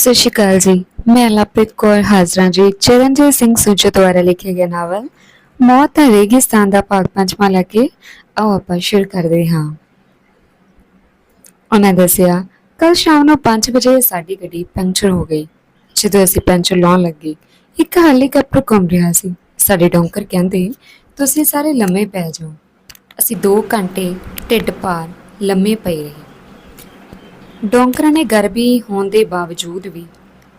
ਸਤਿ ਸ਼੍ਰੀ ਅਕਾਲ ਜੀ। ਮੈਂ ਲਵਪ੍ਰੀਤ ਕੌਰ ਹਾਜ਼ਰਾਂ ਜੀ। ਚਰਨਜੀਤ ਸਿੰਘ ਸੂਚੋ ਦੁਆਰਾ ਲਿਖਿਆ ਗਿਆ ਨਾਵਲ, ਮੌਤ ਦਾ ਰੇਗਿਸਤਾਨ ਦਾ ਭਾਗ ਪੰਜਵਾਂ ਲੈ ਕੇ ਆਓ ਆਪਾਂ ਸ਼ੁਰੂ ਕਰਦੇ ਹਾਂ। ਉਹਨਾਂ ਦੱਸਿਆ ਕੱਲ ਸ਼ਾਮ ਨੂੰ 5 ਵਜੇ ਸਾਡੀ ਗੱਡੀ ਪੈਂਚਰ ਹੋ ਗਈ। ਜਦੋਂ ਅਸੀਂ ਪੈਂਚਰ ਲਾਉਣ ਲੱਗੇ, ਇੱਕ ਹੈਲੀਕਾਪਟਰ ਘੁੰਮ ਰਿਹਾ ਸੀ। ਸਾਡੇ ਡੌਂਕਰ ਕਹਿੰਦੇ, ਤੁਸੀਂ ਸਾਰੇ ਲੰਮੇ ਪੈ ਜਾਓ। ਅਸੀਂ 2 ਘੰਟੇ ਢਿੱਡ ਪਾਰ ਲੰਮੇ ਪਏ ਰਹੇ। ਡੋਂਕਰਾਂ ਨੇ ਗਰਭੀ ਹੋਣ ਦੇ ਬਾਵਜੂਦ ਵੀ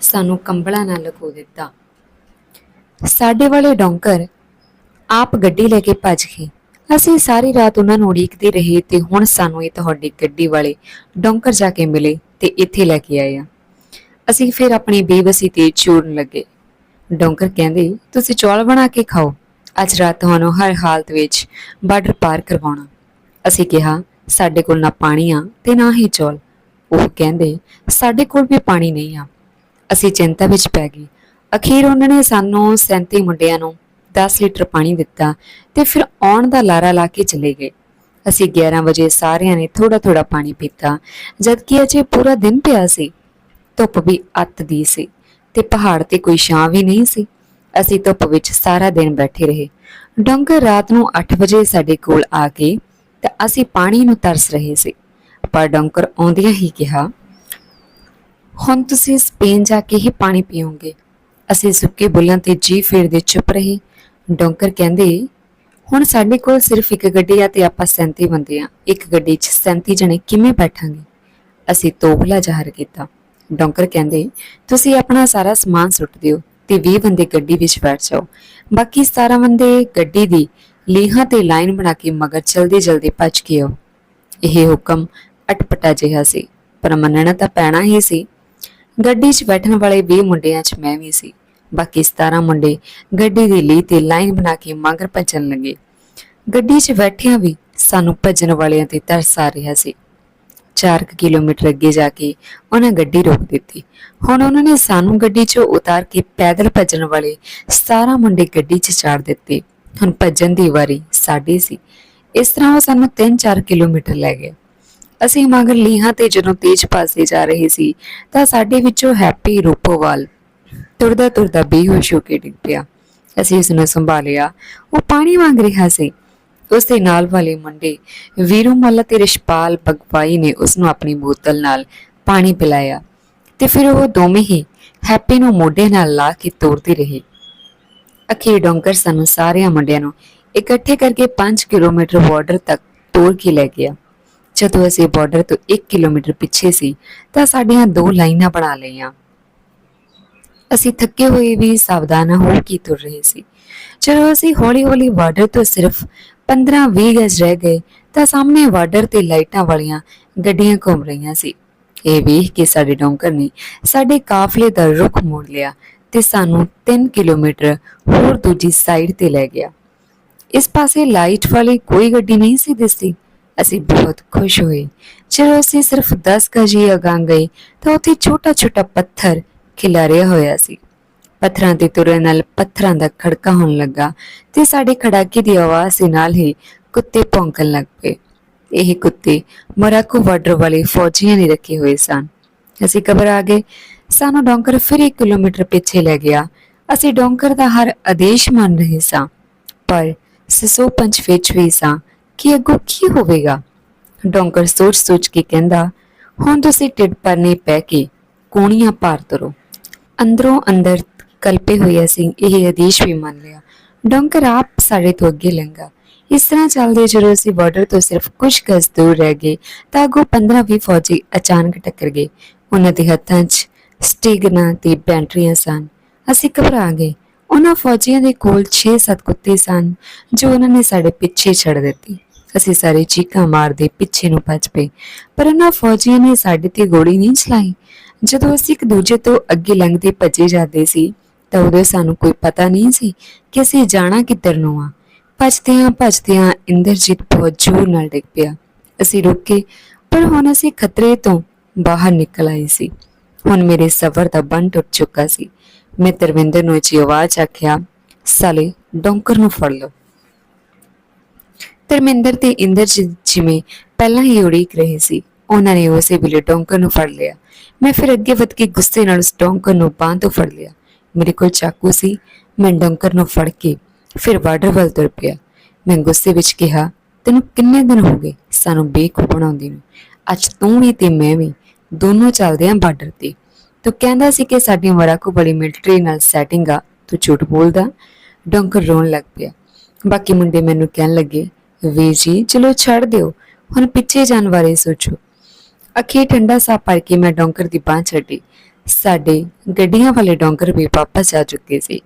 ਸਾਨੂੰ ਕੰਬਲਾਂ ਨਾਲ ਲਕੋ ਦਿੱਤਾ। ਸਾਡੇ ਵਾਲੇ ਡੋਂਕਰ ਆਪ ਗੱਡੀ ਲੈ ਕੇ ਭੱਜ ਗਏ। ਅਸੀਂ ਸਾਰੀ ਰਾਤ ਉਹਨਾਂ ਨੂੰ ਉਡੀਕਦੇ ਰਹੇ ਤੇ ਹੁਣ ਸਾਨੂੰ ਇਹ ਤੁਹਾਡੀ ਗੱਡੀ ਵਾਲੇ ਡੋਂਕਰ ਜਾ ਕੇ ਮਿਲੇ ਤੇ ਇੱਥੇ ਲੈ ਕੇ ਆਏ ਆ। ਅਸੀਂ ਫਿਰ ਆਪਣੀ ਬੇਬਸੀ ਤੇ ਚੂਰਨ ਲੱਗੇ। ਡੋਂਕਰ ਕਹਿੰਦੇ, ਤੁਸੀਂ ਚੌਲ ਬਣਾ ਕੇ ਖਾਓ। ਅੱਜ ਰਾਤ ਤੁਹਾਨੂੰ ਹਰ ਹਾਲਤ ਵਿੱਚ ਬਾਰਡਰ ਪਾਰ ਕਰਵਾਉਣਾ। ਅਸੀਂ ਕਿਹਾ, ਸਾਡੇ ਕੋਲ ਨਾ ਪਾਣੀ ਆ ਤੇ ਨਾ ਹੀ ਚੌਲ। ਉਹ ਕਹਿੰਦੇ, ਸਾਡੇ ਕੋਲ ਵੀ ਪਾਣੀ ਨਹੀਂ ਆ। ਅਸੀਂ ਚਿੰਤਾ ਵਿੱਚ ਪੈ ਗਏ। ਅਖੀਰ ਉਹਨਾਂ ਨੇ ਸਾਨੂੰ 37 ਮੁੰਡਿਆਂ ਨੂੰ 10 ਲੀਟਰ ਪਾਣੀ ਦਿੱਤਾ ਤੇ ਫਿਰ ਆਉਣ ਦਾ ਲਾਰਾ ਲਾ ਕੇ ਚਲੇ ਗਏ। ਅਸੀਂ 11 ਵਜੇ ਸਾਰਿਆਂ ਨੇ ਥੋੜਾ ਥੋੜਾ ਪਾਣੀ ਪੀਤਾ, ਜਦਕਿ ਅਜੇ ਪੂਰਾ ਦਿਨ ਪਿਆ ਸੀ। ਧੁੱਪ ਵੀ ਅੱਤ ਦੀ ਸੀ ਤੇ ਪਹਾੜ ਤੇ ਕੋਈ ਛਾਂ ਵੀ ਨਹੀਂ ਸੀ। ਅਸੀਂ ਧੁੱਪ ਵਿੱਚ ਸਾਰਾ ਦਿਨ ਬੈਠੇ ਰਹੇ। ਡੰਗਰ ਰਾਤ ਨੂੰ 8 ਵਜੇ ਸਾਡੇ ਕੋਲ ਆ ਕੇ ਤਾਂ ਅਸੀਂ ਪਾਣੀ ਨੂੰ ਤਰਸ ਰਹੇ ਸੀ। ਪਰ ਡੰਕਰ ਆਉਂਦਿਆਂ ਹੀ ਕਿਹਾ, ਹੁਣ ਤੁਸੀਂ ਸਪੇਨ ਜਾ ਕੇ ਹੀ ਪਾਣੀ ਪੀਓਗੇ। ਅਸੀਂ ਸੁੱਕੇ ਬੁੱਲਾਂ ਤੇ ਜੀ ਫੇਰਦੇ ਚੁੱਪ ਰਹੇ। ਡੰਕਰ ਕਹਿੰਦੇ, ਹੁਣ ਸਾਡੇ ਕੋਲ ਸਿਰਫ ਇੱਕ ਗੱਡੀ ਆ ਤੇ ਆਪਾਂ 37 ਬੰਦੇ ਆ। ਇੱਕ ਗੱਡੀ 'ਚ 37 ਜਣੇ ਕਿਵੇਂ ਬੈਠਾਂਗੇ? ਅਸੀਂ ਤੋਹਲਾ ਜ਼ਾਹਰ ਕੀਤਾ। ਡੰਕਰ ਕਹਿੰਦੇ, ਤੁਸੀਂ ਆਪਣਾ ਸਾਰਾ ਸਮਾਨ ਸੁੱਟ ਦਿਓ ਤੇ 20 ਬੰਦੇ ਗੱਡੀ ਵਿੱਚ ਬੈਠ ਜਾਓ। ਬਾਕੀ 17 ਬੰਦੇ ਗੱਡੀ ਦੀ ਲੀਹਾਂ ਤੇ ਲਾਈਨ ਬਣਾ ਕੇ ਮਗਰ ਜਲਦੀ ਜਲਦੀ ਭੱਜ ਕੇ ਆਓ। ਇਹ ਹੁਕਮ ਅਟਪਟਾ ਜਿਹਾ ਸੀ, ਪਰ ਮੰਨਣਾ ਤਾਂ ਪੈਣਾ ਹੀ ਸੀ। ਗੱਡੀ 'ਚ ਬੈਠਣ ਵਾਲੇ 20 ਮੁੰਡਿਆਂ 'ਚ ਮੈਂ ਵੀ ਸੀ। ਬਾਕੀ 17 ਮੁੰਡੇ ਗੱਡੀ ਦੀ ਲੀ ਤੇ ਲਾਈਨ ਬਣਾ ਕੇ ਮੰਗਰ ਭੱਜਣ ਲੱਗੇ। ਗੱਡੀ 'ਚ ਬੈਠਿਆਂ ਵੀ ਸਾਨੂੰ ਭੱਜਣ ਵਾਲਿਆਂ ਤੇ ਤਰਸ ਆ ਰਿਹਾ ਸੀ। 4 ਕਿਲੋਮੀਟਰ ਅੱਗੇ ਜਾ ਕੇ ਉਹਨਾਂ ਗੱਡੀ ਰੋਕ ਦਿੱਤੀ। ਹੁਣ ਉਹਨਾਂ ਨੇ ਸਾਨੂੰ ਗੱਡੀ 'ਚੋਂ ਉਤਾਰ ਕੇ ਪੈਦਲ ਭੱਜਣ ਵਾਲੇ 17 ਮੁੰਡੇ ਗੱਡੀ 'ਚ ਚਾੜ ਦਿੱਤੇ। ਹੁਣ ਭੱਜਣ ਦੀ ਵਾਰੀ ਸਾਡੀ ਸੀ। ਇਸ ਤਰ੍ਹਾਂ ਉਹ ਸਾਨੂੰ 3-4 ਕਿਲੋਮੀਟਰ ਲੈ ਗਏ। ਅਸੀਂ ਮਗਰ ਲੀਹਾਂ ਤੇ ਜਦੋਂ ਤੇਜ਼ ਪਾਸੇ ਜਾ ਰਹੇ ਸੀ, ਤਾਂ ਸਾਡੇ ਵਿੱਚੋਂ ਹੈਪੀ ਰੂਪੋਵਾਲ ਤੁਰਦਾ ਤੁਰਦਾ ਬੇਹੋਸ਼ ਹੋ ਕੇ ਡਿੱਗ ਪਿਆ। ਅਸੀਂ ਉਸ ਨੂੰ ਸੰਭਾਲਿਆ। ਉਹ ਪਾਣੀ ਮੰਗ ਰਿਹਾ ਸੀ। ਉਸ ਦੇ ਨਾਲ ਵਾਲੇ ਮੁੰਡੇ ਵੀਰੂ ਮੱਲ ਤੇ ਰਿਸ਼ਪਾਲ ਬਗਵਾਈ ਨੇ ਉਸ ਨੂੰ ਆਪਣੀ ਬੋਤਲ ਨਾਲ ਪਾਣੀ ਪਿਲਾਇਆ ਤੇ ਫਿਰ ਉਹ ਦੋਵੇਂ ਹੀ ਹੈਪੀ ਨੂੰ ਮੋਢੇ ਨਾਲ ਲਾ ਕੇ ਤੋਰਦੇ ਰਹੇ। ਅਖੀਰ ਡੋਂਕਰ ਸਾਨੂੰ ਸਾਰਿਆਂ ਮੁੰਡਿਆਂ ਨੂੰ ਇਕੱਠੇ ਕਰਕੇ 5 ਕਿਲੋਮੀਟਰ ਬਾਰਡਰ ਤੱਕ ਤੋਰ ਕੇ ਲੈ ਗਿਆ। ਜਦੋਂ ਅਸੀਂ ਬਾਰਡਰ ਤੋਂ 1 ਕਿਲੋਮੀਟਰ ਪਿੱਛੇ ਸੀ, ਤਾਂ ਸਾਡੀਆਂ ਦੋ ਲਾਈਨਾਂ ਬਣਾ ਲਈਆਂ। ਅਸੀਂ ਥੱਕੇ ਹੋਏ ਵੀ ਸਾਵਧਾਨ ਹੋ ਕੇ ਤੁਰ ਰਹੇ ਸੀ। ਜਦੋਂ ਅਸੀਂ ਹੌਲੀ-ਹੌਲੀ ਬਾਰਡਰ ਤੋਂ ਸਿਰਫ 15-20 ਗਜ਼ ਰਹਿ ਗਏ, ਤਾਂ ਸਾਹਮਣੇ ਬਾਰਡਰ ਤੇ ਲਾਈਟਾਂ ਵਾਲੀਆਂ ਗੱਡੀਆਂ ਘੁੰਮ ਰਹੀਆਂ ਸੀ। ਇਹ ਵੇਖ ਕੇ ਸਾਡੇ ਡੌਂਕਰ ਨੇ ਸਾਡੇ ਕਾਫਲੇ ਦਾ ਰੁਖ ਮੋੜ ਲਿਆ ਤੇ ਸਾਨੂੰ 3 ਕਿਲੋਮੀਟਰ ਹੋਰ ਦੂਜੀ ਸਾਈਡ ਤੇ ਲੈ ਗਿਆ। ਇਸ ਪਾਸੇ ਲਾਈਟ ਵਾਲੀ ਕੋਈ ਗੱਡੀ ਨਹੀਂ ਸੀ ਦਿਸਦੀ। ਅਸੀਂ ਬਹੁਤ ਖੁਸ਼ ਹੋਏ। ਜਦੋਂ ਅਸੀਂ ਸਿਰਫ 10 ਗਜ ਹੀ ਅਗਾਂਹ ਗਏ, ਤਾਂ ਉੱਥੇ ਛੋਟਾ-ਛੋਟਾ ਪੱਥਰ ਖਿਲਾਰਿਆ ਹੋਇਆ ਸੀ। ਪੱਥਰਾਂ ਤੇ ਤੁਰਨ ਨਾਲ ਪੱਥਰਾਂ ਦਾ ਖੜਕਾ ਹੋਣ ਲੱਗਾ ਤੇ ਸਾਡੇ ਖੜਾਕੇ ਦੀ ਆਵਾਜ਼ ਨਾਲ ਹੀ ਕੁੱਤੇ ਭੌਂਕਣ ਲੱਗ ਪਏ। ਇਹ ਕੁੱਤੇ ਮਰਾਕੋ ਬਾਰਡਰ ਵਾਲੇ ਫੌਜੀਆਂ ਨੇ ਰੱਖੇ ਹੋਏ ਸਨ। ਅਸੀਂ ਘਬਰਾ ਗਏ। ਸਾਨੂੰ ਡੋਂਕਰ ਫਿਰ 1 ਕਿਲੋਮੀਟਰ ਪਿੱਛੇ ਲੈ ਗਿਆ। ਅਸੀਂ ਡੋਂਕਰ ਦਾ ਹਰ ਆਦੇਸ਼ ਮੰਨ ਰਹੇ ਸਾਂ, ਪਰ ਸਿਸੋ ਪੰਚ ਵਿੱਚ ਵੀ ਸਾਂ। ਕਿ ਅੱਗੋਂ ਕੀ ਹੋਵੇਗਾ? ਡੋਂਕਰ ਸੋਚ-ਸੋਚ ਕੇ ਕਹਿੰਦਾ, ਹੁਣ ਤੁਸੀਂ ਟਿੱਡ ਪਰਨੇ ਪੈ ਕੇ ਕੋਣੀਆਂ ਪਾਰ ਤਰੋ। ਅੰਦਰੋਂ ਅੰਦਰ ਕਲਪੇ ਹੋਏ ਅਸੀਂ ਇਹ ਆਦੇਸ਼ ਵੀ ਮੰਨ ਲਿਆ। ਡੋਂਕਰ ਆਪ ਸਾਡੇ ਤੋਂ ਅੱਗੇ ਲੰਘਾ। ਇਸ ਤਰ੍ਹਾਂ ਚੱਲਦੇ ਜਦੋਂ ਅਸੀਂ ਬਾਰਡਰ ਤੋਂ ਸਿਰਫ ਕੁਝ ਗਜ਼ ਦੂਰ ਰਹਿ ਗਏ, ਤਾਂ ਅੱਗੋਂ 15-20 ਫੌਜੀ ਅਚਾਨਕ ਟੱਕਰ ਗਏ। ਉਹਨਾਂ ਦੇ ਹੱਥਾਂ 'ਚ ਸਟਿਗਨਾ ਤੇ ਬੈਂਟਰੀਆਂ ਸਨ। ਅਸੀਂ ਘਬਰਾ ਗਏ। ਉਹਨਾਂ ਫੌਜੀਆਂ ਦੇ ਕੋਲ 6-7 ਕੁੱਤੇ ਸਨ ਜੋ ਉਹਨਾਂ ਨੇ ਸਾਡੇ ਪਿੱਛੇ ਛੱਡ ਦਿੱਤੀ। ਅਸੀਂ ਸਾਰੇ ਚੀਕਾਂ ਮਾਰਦੇ, ਪਿੱਛੇ ਨੂੰ ਭੱਜ ਪਏ। ਪਰ ਉਹਨਾਂ ਫੌਜੀਆਂ ਨੇ ਸਾਡੇ ਤੇ ਗੋਲੀ ਨਹੀਂ ਚਲਾਈ। ਜਦੋਂ ਅਸੀਂ ਇੱਕ ਦੂਜੇ ਤੋਂ ਅੱਗੇ ਲੰਘਦੇ ਭੱਜੇ ਜਾਂਦੇ ਸੀ, ਤਾਂ ਉਦੋਂ ਸਾਨੂੰ ਕੋਈ ਪਤਾ ਨਹੀਂ ਸੀ ਕਿ ਅਸੀਂ ਜਾਣਾ ਕਿੱਧਰ ਨੂੰ ਆ। ਭੱਜਦਿਆਂ ਭੱਜਦਿਆਂ ਇੰਦਰਜੀਤ ਬਹੁਤ ਜ਼ੋਰ ਨਾਲ ਡਿੱਗ ਪਿਆ। ਅਸੀਂ ਰੁਕੇ ਪਰ ਹੁਣ ਅਸੀਂ ਖਤਰੇ ਤੋਂ ਬਾਹਰ ਨਿਕਲ ਆਏ ਸੀ। ਹੁਣ ਮੇਰੇ ਸਬਰ ਦਾ ਬੰਨ ਟੁੱਟ ਚੁੱਕਾ ਸੀ। ਮੈਂ ਤਰਵਿੰਦਰ ਨੂੰ ਜੀ ਆਵਾਜ਼ ਆਖਿਆ, ਸਾਲੇ, ਡੌਂਕਰ ਨੂੰ ਫੜ ਲਓ। ਧਰਮਿੰਦਰ ਤੇ ਇੰਦਰਜੀਤ ਜਿਵੇਂ ਪਹਿਲਾਂ ਹੀ ਉਡੀਕ ਰਹੇ ਸੀ, ਉਹਨਾਂ ਨੇ ਉਸੇ ਵੇਲੇ ਡੌਂਕਰ ਨੂੰ ਫੜ ਲਿਆ। ਮੈਂ ਫਿਰ ਅੱਗੇ ਵਧ ਕੇ ਗੁੱਸੇ ਨਾਲ ਉਸ ਡੌਂਕਰ ਨੂੰ ਬਾਂਹ ਤੋਂ ਫੜ ਲਿਆ। ਮੇਰੇ ਕੋਲ ਚਾਕੂ ਸੀ, ਮੈਂ ਡੌਂਕਰ ਨੂੰ ਫੜ ਕੇ ਫਿਰ ਬਾਰਡਰ ਵੱਲ ਤੁਰ ਪਿਆ। ਮੈਂ ਗੁੱਸੇ ਵਿੱਚ ਕਿਹਾ, ਤੈਨੂੰ ਕਿੰਨੇ ਦਿਨ ਹੋ ਗਏ ਸਾਨੂੰ ਬੇਕੂਫ ਬਣਾਉਂਦੀ ਨੂੰ? ਅੱਜ ਤੂੰ ਵੀ ਤੇ ਮੈਂ ਵੀ ਦੋਨੋਂ ਚੱਲਦੇ ਆਂ ਬਾਰਡਰ ਤੇ। ਤੂੰ ਕਹਿੰਦਾ ਸੀ ਕਿ ਸਾਡੀ ਮਰਾਕੋ ਬੜੀ ਮਿਲਟਰੀ ਨਾਲ ਸੈਟਿੰਗ ਆ, ਤੂੰ ਝੂਠ ਬੋਲਦਾ? ਡੌਂਕਰ ਰੋਣ ਲੱਗ ਪਿਆ। ਬਾਕੀ ਮੁੰਡੇ ਮੈਨੂੰ ਕਹਿਣ ਲੱਗੇ ਵੀਰ ਜੀ, ਚਲੋ ਛੱਡ ਦਿਓ। ਹੁਣ ਪਿੱਛੇ ਜਾਣ ਬਾਰੇ ਸੋਚੋ। ਅੱਖੇ ਠੰਡਾ ਸਾਹ ਭਰ ਕੇ ਮੈਂ ਡੌਂਕਰ ਦੀ ਬਾਂਹ ਛੱਡੀ। ਸਾਡੇ ਗੱਡੀਆਂ ਵਾਲੇ ਡੌਂਕਰ ਵੀ ਵਾਪਸ ਆ ਚੁੱਕੇ ਸੀ।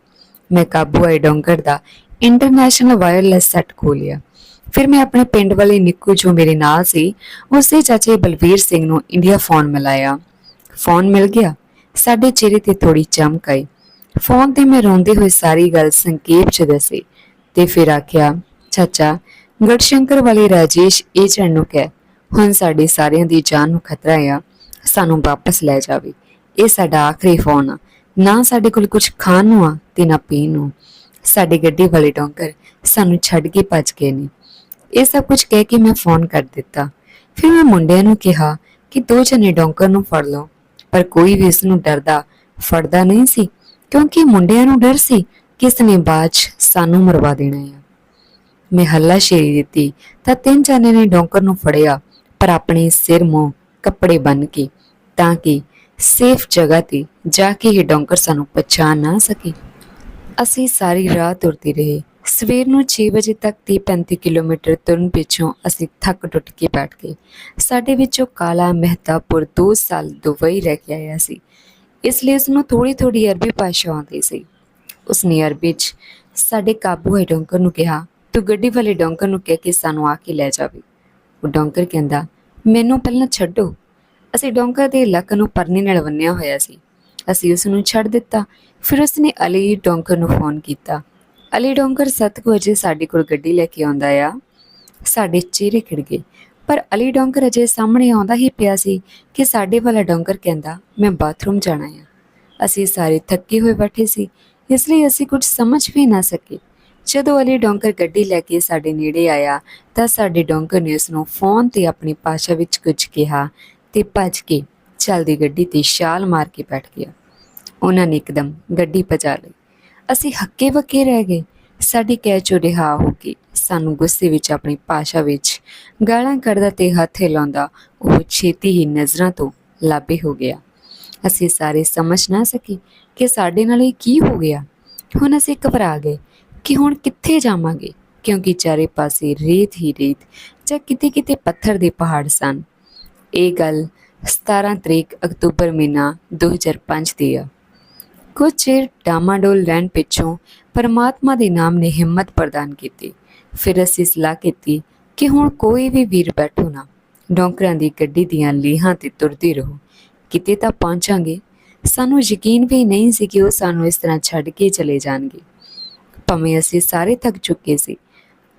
ਮੈਂ ਕਾਬੂ ਆਏ ਡੌਂਕਰ ਦਾ ਇੰਟਰਨੈਸ਼ਨਲ ਵਾਇਰਲੈਸ ਸੈੱਟ ਖੋਲਿਆ ਫਿਰ ਮੈਂ ਆਪਣੇ ਪਿੰਡ ਵਾਲੇ ਨਿੱਕੂ ਜੋ ਮੇਰੇ ਨਾਲ ਸੀ, ਉਸੇ ਚਾਚੇ ਬਲਵੀਰ ਸਿੰਘ ਨੂੰ ਇੰਡੀਆ ਫੋਨ ਮਿਲਾਇਆ। ਫੋਨ ਮਿਲ ਗਿਆ। ਸਾਡੇ ਚਿਹਰੇ ਤੇ ਥੋੜੀ ਚਮਕ ਆਈ। ਫੋਨ ਤੇ ਮੈਂ ਰੋਂਦੇ ਹੋਏ ਸਾਰੀ ਗੱਲ ਸੰਖੇਪ ਚ ਦੱਸੀ ਤੇ ਫਿਰ ਆਖਿਆ, ਚਾਚਾ ਗੜਸ਼ੰਕਰ ਵਾਲੇ ਰਾਜੇਸ਼ ਇਹ ਨੂੰ ਕਹਿ, ਹੁਣ ਸਾਡੇ ਸਾਰਿਆਂ ਦੀ ਜਾਨ ਨੂੰ ਖਤਰਾ ਆ, ਸਾਨੂੰ ਵਾਪਸ ਲੈ ਜਾਵੇ। ਇਹ ਸਾਡਾ ਆਖਰੀ ਫੋਨ ਆ। ਨਾ ਸਾਡੇ ਕੋਲ ਕੁਝ ਖਾਣ ਨੂੰ ਆ ਤੇ ਨਾ ਪੀਣ ਨੂੰ। ਸਾਡੀ ਗੱਡੀ ਵਾਲੇ ਡੌਂਕਰ ਸਾਨੂੰ ਛੱਡ ਕੇ ਭੱਜ ਗਏ ਨੇ। ਇਹ ਸਭ ਕੁਝ ਕਹਿ ਕੇ ਮੈਂ ਫੋਨ ਕਰ ਦਿੱਤਾ। ਫਿਰ ਮੈਂ ਮੁੰਡਿਆਂ ਨੂੰ ਕਿਹਾ ਕਿ ਦੋ ਜਣੇ ਡੌਂਕਰ ਨੂੰ ਫੜ ਲਓ। ਪਰ ਕੋਈ ਵੀ ਇਸ ਨੂੰ ਡਰਦਾ, ਫੜਦਾ ਨਹੀਂ ਸੀ, ਕਿਉਂਕਿ ਮੁੰਡਿਆਂ ਨੂੰ ਡਰ ਸੀ ਕਿ ਇਸ ਨੇ ਬਾਜ ਸਾਨੂੰ ਮਰਵਾ ਦੇਣਾ ਹੈ ਮੈਂ ਹੱਲਾ ਸ਼ੇਰੀ ਦਿੱਤੀ, ਤਾਂ ਤਿੰਨ ਜਣੇ ਨੇ ਡੋਂਕਰ ਨੂੰ ਫੜਿਆ, ਪਰ ਆਪਣੇ ਸਿਰ, ਮੂੰਹ, ਕੱਪੜੇ ਬੰਨ ਕੇ, ਤਾਂ ਕਿ ਸੇਫ ਜਗ੍ਹਾ ਤੇ ਜਾ ਕੇ ਇਹ ਡੋਂਕਰ ਸਾਨੂੰ ਪਛਾਣ ਨਾ ਸਕੇ। ਅਸੀਂ ਸਾਰੀ ਰਾਤ ਤੁਰਦੇ ਰਹੇ। ਸਵੇਰ ਨੂੰ 6 ਵਜੇ ਤੱਕ 30-35 ਕਿਲੋਮੀਟਰ ਤੁਰਨ ਪਿੱਛੋਂ ਅਸੀਂ ਥੱਕ ਟੁੱਟ ਕੇ ਬੈਠ ਗਏ। ਸਾਡੇ ਵਿੱਚੋਂ ਕਾਲਾ ਮਹਿਤਾਪੁਰ 2 ਸਾਲ ਦੁਬਈ ਰਹਿ ਕੇ ਆਇਆ ਸੀ। ਇਸ ਲਈ ਉਸ ਨੂੰ ਥੋੜੀ ਥੋੜੀ ਅਰਬੀ ਭਾਸ਼ਾ ਆਉਂਦੀ ਸੀ। ਉਸਨੇ ਅਰਬੀ 'ਚ ਸਾਡੇ ਕਾਬੂ ਹੈ ਡੋਂਕਰ ਨੂੰ ਕਿਹਾ ਤੂੰ ਗੱਡੀ ਵਾਲੇ ਡੌਂਕਰ ਨੂੰ ਕਹਿ ਕੇ ਸਾਨੂੰ ਆ ਕੇ ਲੈ ਜਾਵੇ। ਉਹ ਡੌਂਕਰ ਕਹਿੰਦਾ, ਮੈਨੂੰ ਪਹਿਲਾਂ ਛੱਡੋ। ਅਸੀਂ ਡੌਂਕਰ ਦੇ ਲੱਕ ਨੂੰ ਪਰਨੇ ਨਾਲ ਬੰਨਿਆ ਹੋਇਆ ਸੀ। ਅਸੀਂ ਉਸ ਨੂੰ ਛੱਡ ਦਿੱਤਾ। ਫਿਰ ਉਸਨੇ ਅਲੀ ਡੌਂਕਰ ਨੂੰ ਫੋਨ ਕੀਤਾ। ਅਲੀ ਡੌਂਕਰ 7 ਵਜੇ ਸਾਡੇ ਕੋਲ ਗੱਡੀ ਲੈ ਕੇ ਆਉਂਦਾ ਆ। ਸਾਡੇ ਚਿਹਰੇ ਖਿੜ ਗਏ। ਪਰ ਅਲੀ ਡੌਂਕਰ ਅਜੇ ਸਾਹਮਣੇ ਆਉਂਦਾ ਹੀ ਪਿਆ ਸੀ ਕਿ ਸਾਡੇ ਵਾਲਾ ਡੌਂਕਰ ਕਹਿੰਦਾ, ਮੈਂ ਬਾਥਰੂਮ ਜਾਣਾ ਆ। ਅਸੀਂ ਸਾਰੇ ਥੱਕੇ ਹੋਏ ਬੈਠੇ ਸੀ। ਇਸ ਲਈ ਅਸੀਂ ਕੁਝ ਸਮਝ ਵੀ ਨਾ ਸਕੇ। ਜਦੋਂ ਅਲੀ ਡੌਂਕਰ ਗੱਡੀ ਲੈ ਕੇ ਸਾਡੇ ਨੇੜੇ ਆਇਆ ਤਾਂ ਸਾਡੇ ਡੌਂਕਰ ਨੇ ਉਸ ਨੂੰ ਫੋਨ ਤੇ ਆਪਣੀ ਭਾਸ਼ਾ ਵਿੱਚ ਕੁਝ ਕਿਹਾ ਤੇ ਭੱਜ ਕੇ ਚੱਲਦੀ ਗੱਡੀ ਤੇ ਛਾਲ ਮਾਰ ਕੇ ਬੈਠ ਗਿਆ। ਉਹਨਾਂ ਨੇ ਇੱਕਦਮ ਗੱਡੀ ਭਜਾ ਲਈ। ਅਸੀਂ ਹੱਕੇ ਵਕੇ ਰਹਿ ਗਏ। ਸਾਡੀ ਕਹਿ ਚੋ ਰਿਹਾ ਹੋ ਕੇ ਸਾਨੂੰ ਗੁੱਸੇ ਵਿੱਚ ਆਪਣੀ ਭਾਸ਼ਾ ਵਿੱਚ ਗਾਲਾਂ ਕੱਢਦਾ ਤੇ ਹੱਥ ਹਿਲਾਉਂਦਾ ਉਹ ਛੇਤੀ ਹੀ ਨਜ਼ਰਾਂ ਤੋਂ ਲਾਬੇ ਹੋ ਗਿਆ। ਅਸੀਂ ਸਾਰੇ ਸਮਝ ਨਾ ਸਕੇ ਕਿ ਸਾਡੇ ਨਾਲ ਇਹ ਕੀ ਹੋ ਗਿਆ। ਹੁਣ ਅਸੀਂ ਘਬਰਾ ਗਏ। ਕਿ ਹੁਣ ਕਿੱਥੇ ਜਾਵਾਂਗੇ? ਕਿਉਂਕਿ ਚਾਰੇ ਪਾਸੇ ਰੇਤ ਹੀ ਰੇਤ, ਜਾਂ ਕਿਤੇ ਕਿਤੇ ਪੱਥਰ ਦੇ ਪਹਾੜ ਸਨ। ਇਹ ਗੱਲ 17 ਤਰੀਕ ਅਕਤੂਬਰ ਮਹੀਨਾ 2005 ਦੀ ਆ। ਕੁਝ ਚਿਰ ਡਾਮਾਡੋਲ ਰਹਿਣ ਪਿੱਛੋਂ ਪਰਮਾਤਮਾ ਦੇ ਨਾਮ ਨੇ ਹਿੰਮਤ ਪ੍ਰਦਾਨ ਕੀਤੀ। ਫਿਰ ਅਸੀਂ ਸਲਾਹ ਕੀਤੀ ਕਿ ਹੁਣ ਕੋਈ ਵੀ ਵੀਰ ਬੈਠੋ ਨਾ, ਡੋਂਕਰਾਂ ਦੀ ਗੱਡੀ ਦੀਆਂ ਲੀਹਾਂ ਤੇ ਤੁਰਦੇ ਰਹੋ। ਕਿਤੇ ਤਾਂ ਪਹੁੰਚਾਂਗੇ। ਸਾਨੂੰ ਯਕੀਨ ਵੀ ਨਹੀਂ ਸੀ ਕਿ ਉਹ ਸਾਨੂੰ ਇਸ ਤਰ੍ਹਾਂ ਛੱਡ ਕੇ ਚਲੇ ਜਾਣਗੇ। ਭਾਵੇਂ ਅਸੀਂ ਸਾਰੇ ਥੱਕ ਚੁੱਕੇ ਸੀ,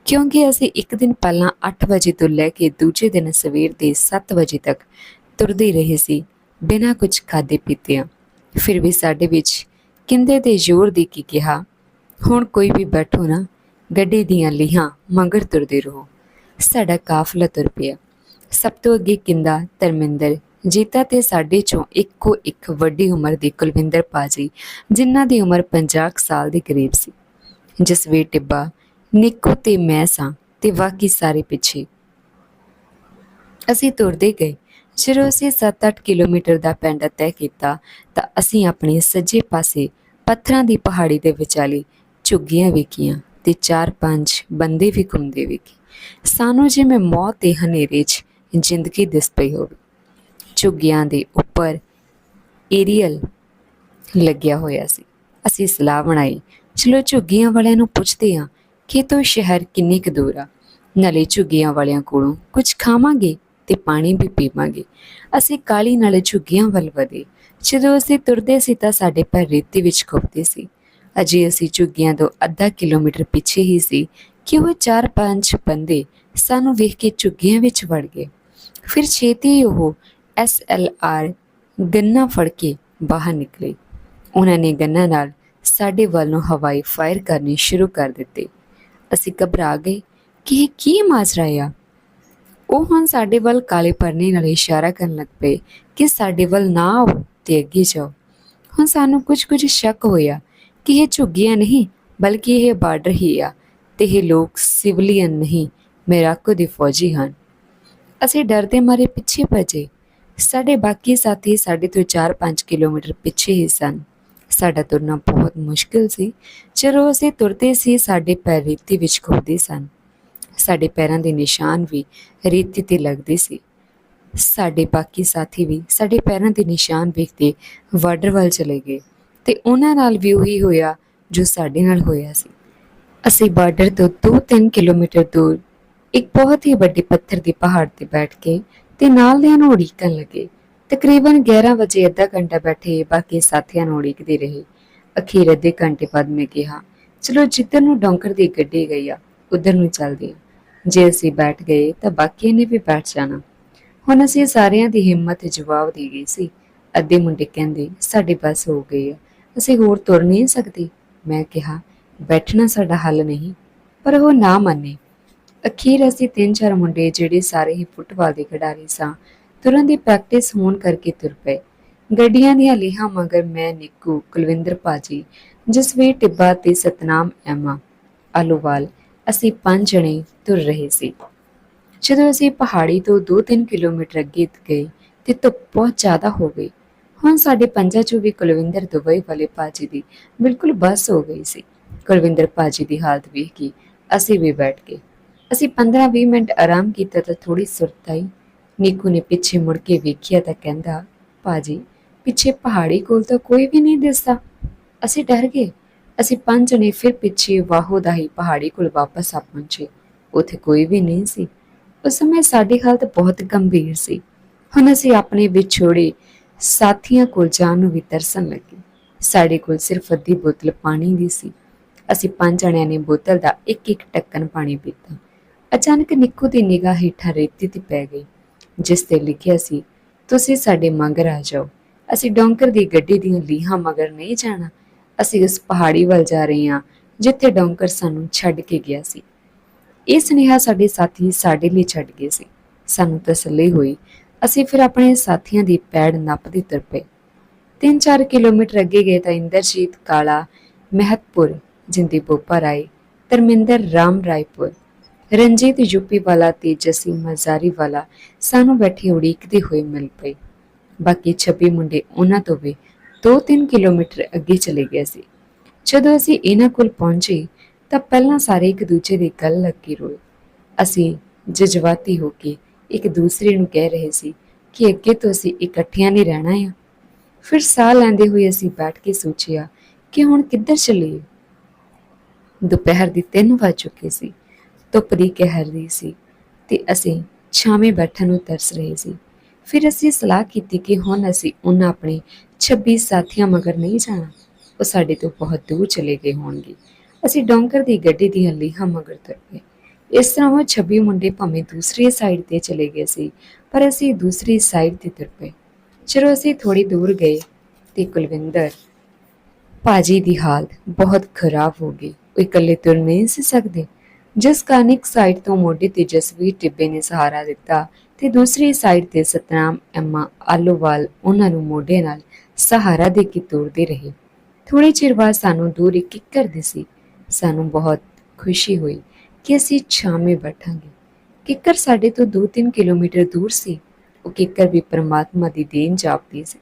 ਕਿਉਂਕਿ ਅਸੀਂ ਇੱਕ ਦਿਨ ਪਹਿਲਾਂ 8 ਵਜੇ ਤੋਂ ਲੈ ਕੇ ਦੂਜੇ ਦਿਨ ਸਵੇਰ ਦੇ 7 ਵਜੇ ਤੱਕ ਤੁਰਦੇ ਰਹੇ ਸੀ, ਬਿਨਾਂ ਕੁਝ ਖਾਦੇ ਪੀਤਿਆਂ। ਫਿਰ ਵੀ ਸਾਡੇ ਵਿੱਚ ਕਿੰਦੇ ਦੇ ਜ਼ੋਰ ਦੇ ਕੇ ਕਿਹਾ, ਹੁਣ ਕੋਈ ਵੀ ਬੈਠੋ ਨਾ, ਗੱਡੀ ਦੀਆਂ ਲੀਹਾਂ ਮਗਰ ਤੁਰਦੇ ਰਹੋ। ਸਾਡਾ ਕਾਫਲਾ ਤੁਰ ਪਿਆ। ਸਭ ਤੋਂ ਅੱਗੇ ਕਿੰਦਾ ਧਰਮਿੰਦਰ, ਜੀਤਾ ਤੇ ਸਾਡੇ ਚੋਂ ਇੱਕੋ ਇੱਕ ਵੱਡੀ ਉਮਰ ਦੀ ਕੁਲਵਿੰਦਰ ਪਾਜੀ, ਜਿਨ੍ਹਾਂ ਦੀ ਉਮਰ 50 ਕੁ ਸਾਲ ਦੇ ਕਰੀਬ ਸੀ। ਜਸਵੀਰ ਟਿੱਬਾ, ਨਿੱਕੂ ਤੇ ਮੈਂ ਸਾਂ ਤੇ ਬਾਕੀ ਸਾਰੇ ਪਿੱਛੇ। ਅਸੀਂ ਤੁਰਦੇ ਗਏ। ਜਦੋਂ ਅਸੀਂ 7-8 ਕਿਲੋਮੀਟਰ ਦਾ ਪਿੰਡ ਤੈਅ ਕੀਤਾ ਤਾਂ ਅਸੀਂ ਆਪਣੇ ਸੱਜੇ ਪਾਸੇ ਪੱਥਰਾਂ ਦੀ ਪਹਾੜੀ ਦੇ ਵਿਚਾਲੇ ਝੁੱਗੀਆਂ ਵੇਖੀਆਂ ਤੇ 4-5 ਬੰਦੇ ਵੀ ਘੁੰਮਦੇ ਵੇਖੇ। ਸਾਨੂੰ ਜਿਵੇਂ ਮੌਤ ਦੇ ਹਨੇਰੇ 'ਚ ਜ਼ਿੰਦਗੀ ਦਿਸ ਪਈ ਹੋਵੇ, ਝੁੱਗੀਆਂ ਦੇ ਉੱਪਰ ਏਰੀਅਲ ਲੱਗਿਆ ਹੋਇਆ ਸੀ। ਅਸੀਂ ਸਲਾਹ ਬਣਾਈ ਚਲੋ ਝੁੱਗੀਆਂ ਵਾਲਿਆਂ ਨੂੰ ਪੁੱਛਦੇ ਹਾਂ, ਕਿ ਤੋਂ ਸ਼ਹਿਰ ਕਿੰਨੇ ਕੁ ਦੂਰ ਆ? ਨਾਲੇ ਝੁੱਗੀਆਂ ਵਾਲਿਆਂ ਕੋਲੋਂ ਕੁਝ ਖਾਵਾਂਗੇ ਤੇ ਪਾਣੀ ਵੀ ਪੀਵਾਂਗੇ। ਅਸੀਂ ਕਾਲੀ ਨਾਲੇ ਝੁੱਗੀਆਂ ਵੱਲ ਵਧੇ। ਜਦੋਂ ਅਸੀਂ ਤੁਰਦੇ ਸੀ ਤਾਂ ਸਾਡੇ ਪੈਰ ਰੇਤੀ ਵਿੱਚ ਖੁੱਬਦੇ ਸੀ। ਅਜੇ ਅਸੀਂ ਝੁੱਗੀਆਂ ਤੋਂ ਅੱਧਾ ਕਿਲੋਮੀਟਰ ਪਿੱਛੇ ਹੀ ਸੀ ਕਿ ਉਹ ਚਾਰ ਪੰਜ ਬੰਦੇ ਸਾਨੂੰ ਵੇਖ ਕੇ ਝੁੱਗੀਆਂ ਵਿੱਚ ਵੜ ਗਏ। ਫਿਰ ਛੇਤੀ ਉਹ ਐਸ ਐਲ ਆਰ ਗੰਨਾ ਫੜ ਕੇ ਬਾਹਰ ਨਿਕਲੇ। ਉਹਨਾਂ ਨੇ ਗੰਨਾ ਨਾਲ ਸਾਡੇ ਵੱਲ ਨੂੰ ਹਵਾਈ ਫਾਇਰ ਕਰਨੀ ਸ਼ੁਰੂ ਕਰ ਦਿੱਤੇ। ਅਸੀਂ ਘਬਰਾ ਗਏ ਕਿ ਇਹ ਕੀ ਮਾਜਰਾ ਆ? ਉਹ ਹੁਣ ਸਾਡੇ ਵੱਲ ਕਾਲੇ ਪਰਨੇ ਨਾਲ ਇਸ਼ਾਰਾ ਕਰਨ ਲੱਗ ਪਏ ਕਿ ਸਾਡੇ ਵੱਲ ਨਾ ਆਓ ਤੇ ਅੱਗੇ ਜਾਓ। ਹੁਣ ਸਾਨੂੰ ਕੁਝ ਕੁਝ ਸ਼ੱਕ ਹੋਇਆ ਕਿ ਇਹ ਝੁੱਗੀਆਂ ਨਹੀਂ, ਬਲਕਿ ਇਹ ਬਾਰਡਰ ਹੀ ਆ ਤੇ ਇਹ ਲੋਕ ਸਿਵਲੀਅਨ ਨਹੀਂ, ਮੇਰਾਕੋ ਦੇ ਫੌਜੀ ਹਨ। ਅਸੀਂ ਡਰਦੇ ਮਾਰੇ ਪਿੱਛੇ ਭੱਜੇ। ਸਾਡੇ ਬਾਕੀ ਸਾਥੀ ਸਾਡੇ ਤੋਂ 4-5 ਕਿਲੋਮੀਟਰ ਪਿੱਛੇ ਹੀ ਸਨ। ਸਾਡਾ ਤੁਰਨਾ ਬਹੁਤ ਮੁਸ਼ਕਿਲ ਸੀ। ਜਦੋਂ ਅਸੀਂ ਤੁਰਦੇ ਸੀ, ਸਾਡੇ ਪੈਰ ਰੇਤੀ ਵਿੱਚ ਖੋਦੇ ਸਨ। ਸਾਡੇ ਪੈਰਾਂ ਦੇ ਨਿਸ਼ਾਨ ਵੀ ਰੇਤੀ ਤੇ ਲੱਗਦੇ ਸੀ। ਸਾਡੇ ਬਾਕੀ ਸਾਥੀ ਵੀ ਸਾਡੇ ਪੈਰਾਂ ਦੇ ਨਿਸ਼ਾਨ ਵੇਖਦੇ ਬਾਰਡਰ ਵੱਲ ਚਲੇ ਗਏ ਤੇ ਉਹਨਾਂ ਨਾਲ ਵੀ ਉਹੀ ਹੋਇਆ ਜੋ ਸਾਡੇ ਨਾਲ ਹੋਇਆ ਸੀ। ਅਸੀਂ ਬਾਰਡਰ ਤੋਂ 2-3 ਕਿਲੋਮੀਟਰ ਦੂਰ ਇੱਕ ਬਹੁਤ ਹੀ ਵੱਡੇ ਪੱਥਰ ਦੇ ਪਹਾੜ ਤੇ ਬੈਠ ਕੇ ਤੇ ਨਾਲ ਦਿਆਂ ਨੂੰ ਉਡੀਕਣ ਲੱਗੇ। ਤਕਰੀਬਨ 11 ਵਜੇ ਅੱਧਾ ਘੰਟਾ ਬੈਠੇ ਬਾਕੀ ਸਾਥੀਆਂ ਨੂੰ ਉਡੀਕਦੇ ਰਹੇ। ਅਖੀਰ ਅੱਧੇ ਘੰਟੇ ਬਾਅਦ ਮੈਂ ਕਿਹਾ, ਚਲੋ ਜਿੱਧਰ ਨੂੰ ਡੌਂਕਰ ਦੀ ਗੱਡੀ ਗਈ ਆ, ਉਧਰ ਨੂੰ ਚੱਲਦੇ ਹਾਂ। ਜੇ ਅਸੀਂ ਬੈਠ ਗਏ ਤਾਂ ਬਾਕੀਆਂ ਨੇ ਵੀ ਬੈਠ ਜਾਣਾ। ਹੁਣ ਅਸੀਂ ਸਾਰਿਆਂ ਦੀ ਹਿੰਮਤ ਜਵਾਬ ਦੇ ਗਈ ਸੀ। ਅੱਧੇ ਮੁੰਡੇ ਕਹਿੰਦੇ, ਸਾਡੇ ਬਸ ਹੋ ਗਈ ਆ, ਅਸੀਂ ਹੋਰ ਤੁਰ ਨਹੀਂ ਸਕਦੇ। ਮੈਂ ਕਿਹਾ, ਬੈਠਣਾ ਸਾਡਾ ਹੱਲ ਨਹੀਂ, ਪਰ ਉਹ ਨਾ ਮੰਨੇ। ਅਖੀਰ ਅਸੀਂ ਤਿੰਨ ਚਾਰ ਮੁੰਡੇ ਜਿਹੜੇ ਸਾਰੇ ਹੀ ਫੁੱਟਬਾਲ ਦੇ ਖਿਡਾਰੀ ਸਾਂ ਤੁਰਨ ਦੀ ਪ੍ਰੈਕਟਿਸ ਹੋਣ ਕਰਕੇ ਤੁਰ ਪਏ। ਗੱਡੀਆਂ ਦੀਆਂ ਲੀਹਾਂ ਮਗਰ ਮੈਂ ਨਿੱਕੂ ਕੁਲਵਿੰਦਰ ਪਾਜੀ ਜਸਵੀਰ ਟਿੱਬਾ ਤੇ ਸਤਨਾਮ ਐਮਾ, ਆਲੋਵਾਲ, ਅਸੀਂ ਪੰਜ ਜਣੇ ਤੁਰ ਰਹੇ ਸੀ। ਜਦੋਂ ਅਸੀਂ ਪਹਾੜੀ ਤੋਂ 2-3 ਕਿਲੋਮੀਟਰ ਅੱਗੇ ਗਏ ਤੇ ਧੁੱਪ ਬਹੁਤ ਜ਼ਿਆਦਾ ਹੋ ਗਈ। ਹੁਣ ਸਾਡੇ ਪੰਜਾਂ ਚੋਂ ਵੀ ਕੁਲਵਿੰਦਰ ਦੁਬਈ ਵਾਲੇ ਪਾਜੀ ਦੀ ਬਿਲਕੁਲ ਬੱਸ ਹੋ ਗਈ ਸੀ। ਕੁਲਵਿੰਦਰ ਪਾਜੀ ਦੀ ਹਾਲਤ ਵੇਖ ਕੇ ਅਸੀਂ ਵੀ ਬੈਠ ਗਏ। ਅਸੀਂ 15-20 ਮਿੰਟ ਆਰਾਮ ਕੀਤਾ ਤਾਂ ਥੋੜੀ ਸੁਰਤ ਆਈ। ਨੀਕੂ ਨੇ ਪਿੱਛੇ ਮੁੜ ਕੇ ਵੇਖਿਆ ਤਾਂ ਕਹਿੰਦਾ ਪਾਜੀ ਪਿੱਛੇ ਪਹਾੜੀ ਕੋਲ ਤਾਂ ਕੋਈ ਵੀ ਨਹੀਂ ਦਿਸਦਾ। ਅਸੀਂ ਡਰ ਗਏ। ਅਸੀਂ ਪੰਜ ਜਣੇ ਫਿਰ ਪਿੱਛੇ ਵਾਹੋ ਦਾ ਹੀ ਪਹਾੜੀ ਕੋਲ ਵਾਪਸ ਆ ਪਹੁੰਚੇ। ਉੱਥੇ ਕੋਈ ਵੀ ਨਹੀਂ ਸੀ। ਉਸ ਸਮੇਂ ਸਾਡੀ ਹਾਲਤ ਬਹੁਤ ਗੰਭੀਰ ਸੀ। ਹੁਣ ਅਸੀਂ ਆਪਣੇ ਵਿਛੋੜੇ ਸਾਥੀਆਂ ਕੋਲ ਜਾਣ ਨੂੰ ਵੀ ਤਰਸਣ ਲੱਗੇ। ਸਾਡੇ ਕੋਲ ਸਿਰਫ ਅੱਧੀ ਬੋਤਲ ਪਾਣੀ ਦੀ ਸੀ। ਅਸੀਂ ਪੰਜ ਜਣਿਆਂ ਨੇ ਬੋਤਲ ਦਾ ਇੱਕ ਇੱਕ ਟੱਕਣ ਪਾਣੀ ਪੀਤਾ। ਅਚਾਨਕ ਨਿੱਕੂ ਦੀ ਨਿਗਾਹ ਹੇਠਾਂ ਰੇਤੀ ਤੇ ਪੈ ਗਈ। ਜਿਸ ਤੇ ਲਿਖਿਆ ਸੀ, ਤੁਸੀਂ ਸਾਡੇ ਮਗਰ ਆ ਜਾਓ। ਅਸੀਂ ਡੌਂਕਰ ਦੀ ਗੱਡੀ ਦੀਆਂ ਲੀਹਾਂ ਮਗਰ ਨਹੀਂ ਜਾਣਾ। ਅਸੀਂ ਉਸ ਪਹਾੜੀ ਵੱਲ ਜਾ ਰਹੇ ਹਾਂ, ਜਿੱਥੇ ਡੌਂਕਰ ਸਾਨੂੰ ਛੱਡ ਕੇ ਗਿਆ ਸੀ। ਇਹ ਸੁਨੇਹਾ ਸਾਡੇ ਸਾਥੀ ਸਾਡੇ ਲਈ ਛੱਡ ਗਏ ਸੀ। ਸਾਨੂੰ ਤਸੱਲੀ ਹੋਈ। ਅਸੀਂ ਫਿਰ ਆਪਣੇ ਸਾਥੀਆਂ ਦੀ ਪੈੜ ਨੱਪਦੇ ਤੁਰ ਪਏ। 3-4 ਕਿਲੋਮੀਟਰ ਅੱਗੇ ਗਏ ਤਾਂ ਇੰਦਰਜੀਤ ਕਾਲਾ ਮਹਿਤਪੁਰ, ਜਿੰਦੀ ਬੋਪਾ ਰਾਏ, ਧਰਮਿੰਦਰ ਰਾਮ ਰਾਏਪੁਰ ਰਣਜੀਤ ਯੂਪੀ ਵਾਲਾ ਤੇ ਜਸੀ ਮਜ਼ਾਰੀ ਵਾਲਾ ਸਾਨੂੰ ਬੈਠੇ ਉਡੀਕਦੇ ਹੋਏ ਮਿਲ ਪਏ ਬਾਕੀ 26 ਮੁੰਡੇ ਉਹਨਾਂ ਤੋਂ ਵੀ 2-3 ਕਿਲੋਮੀਟਰ ਅੱਗੇ ਚਲੇ ਗਏ ਸੀ। ਜਦੋਂ ਅਸੀਂ ਇਹਨਾਂ ਕੋਲ ਪਹੁੰਚੇ ਤਾਂ ਪਹਿਲਾਂ ਸਾਰੇ ਇੱਕ ਦੂਜੇ ਦੀ ਗੱਲ ਲੱਗੀ ਰੋਏ। ਅਸੀਂ ਜਜ਼ਬਾਤੀ ਹੋ ਕੇ ਇੱਕ ਦੂਸਰੇ ਨੂੰ ਕਹਿ ਰਹੇ ਸੀ ਕਿ ਅੱਗੇ ਤੋਂ ਅਸੀਂ ਇਕੱਠਿਆਂ ਨਹੀਂ ਰਹਿਣਾ ਆ। ਫਿਰ ਸਾਹ ਲੈਂਦੇ ਹੋਏ ਅਸੀਂ ਬੈਠ ਕੇ ਸੋਚਿਆ ਕਿ ਹੁਣ ਕਿੱਧਰ ਚੱਲੀਏ। ਦੁਪਹਿਰ ਦੀ 3 ਵੱਜ ਚੁੱਕੇ ਸੀ। ਧੁੱਪ ਦੀ ਕਹਿਰ ਦੀ ਸੀ ਤੇ ਅਸੀਂ ਛਾਵੇਂ ਬੈਠਣ ਨੂੰ ਤਰਸ ਰਹੇ ਸੀ। ਫਿਰ ਅਸੀਂ ਸਲਾਹ ਕੀਤੀ ਕਿ ਹੁਣ ਅਸੀਂ ਉਹਨਾਂ ਆਪਣੇ 26 ਸਾਥੀਆਂ ਮਗਰ ਨਹੀਂ ਜਾਣਾ। ਉਹ ਸਾਡੇ ਤੋਂ ਬਹੁਤ ਦੂਰ ਚਲੇ ਗਏ ਹੋਣਗੇ। ਅਸੀਂ ਡੌਂਕਰ ਦੀ ਗੱਡੀ ਦੀ ਹੱਲੀ ਹਮ ਮਗਰ ਤੁਰ ਪਏ। ਇਸ ਤਰ੍ਹਾਂ ਉਹ 26 ਮੁੰਡੇ ਭਾਵੇਂ ਦੂਸਰੀ ਸਾਈਡ ਤੇ ਚਲੇ ਗਏ ਸੀ, ਪਰ ਅਸੀਂ ਦੂਸਰੀ ਸਾਈਡ ਤੇ ਤੁਰ ਪਏ। ਚਲੋ ਅਸੀਂ ਥੋੜੀ ਦੂਰ ਗਏ ਤੇ ਕੁਲਵਿੰਦਰ ਪਾਜੀ ਦੀ ਹਾਲਤ ਬਹੁਤ ਖਰਾਬ ਹੋ ਗਈ। ਉਹ ਇਕੱਲੇ ਤੁਰ ਨਹੀਂ ਸੀ ਸਕਦੇ। ਜਿਸ ਕਾਰਨ ਇੱਕ ਸਾਈਡ ਤੋਂ ਮੋਢੇ ਤੇ ਜਸਵੀਰ ਟਿੱਬੇ ਨੇ ਸਹਾਰਾ ਦਿੱਤਾ ਤੇ ਦੂਸਰੀ ਸਾਈਡ ਤੇ ਸਤਨਾਮ, ਐਮਾ, ਆਲੋਵਾਲ ਉਹਨਾਂ ਨੂੰ ਮੋਢੇ ਨਾਲ ਸਹਾਰਾ ਦੇ ਕੇ ਤੁਰਦੇ ਰਹੇ। ਥੋੜੇ ਚਿਰ ਬਾਅਦ ਸਾਨੂੰ ਦੂਰ ਇੱਕ ਕਿੱਕਰ ਦਿਸੀ ਸਾਨੂੰ ਬਹੁਤ ਖੁਸ਼ੀ ਹੋਈ ਕਿ ਅਸੀਂ ਛਾਵੇਂ ਬੈਠਾਂਗੇ। ਕਿੱਕਰ ਸਾਡੇ ਤੋਂ 2-3 ਕਿਲੋਮੀਟਰ ਦੂਰ ਸੀ। ਉਹ ਕਿੱਕਰ ਵੀ ਪਰਮਾਤਮਾ ਦੀ ਦੇਣ ਜਾਪਦੀ ਸੀ।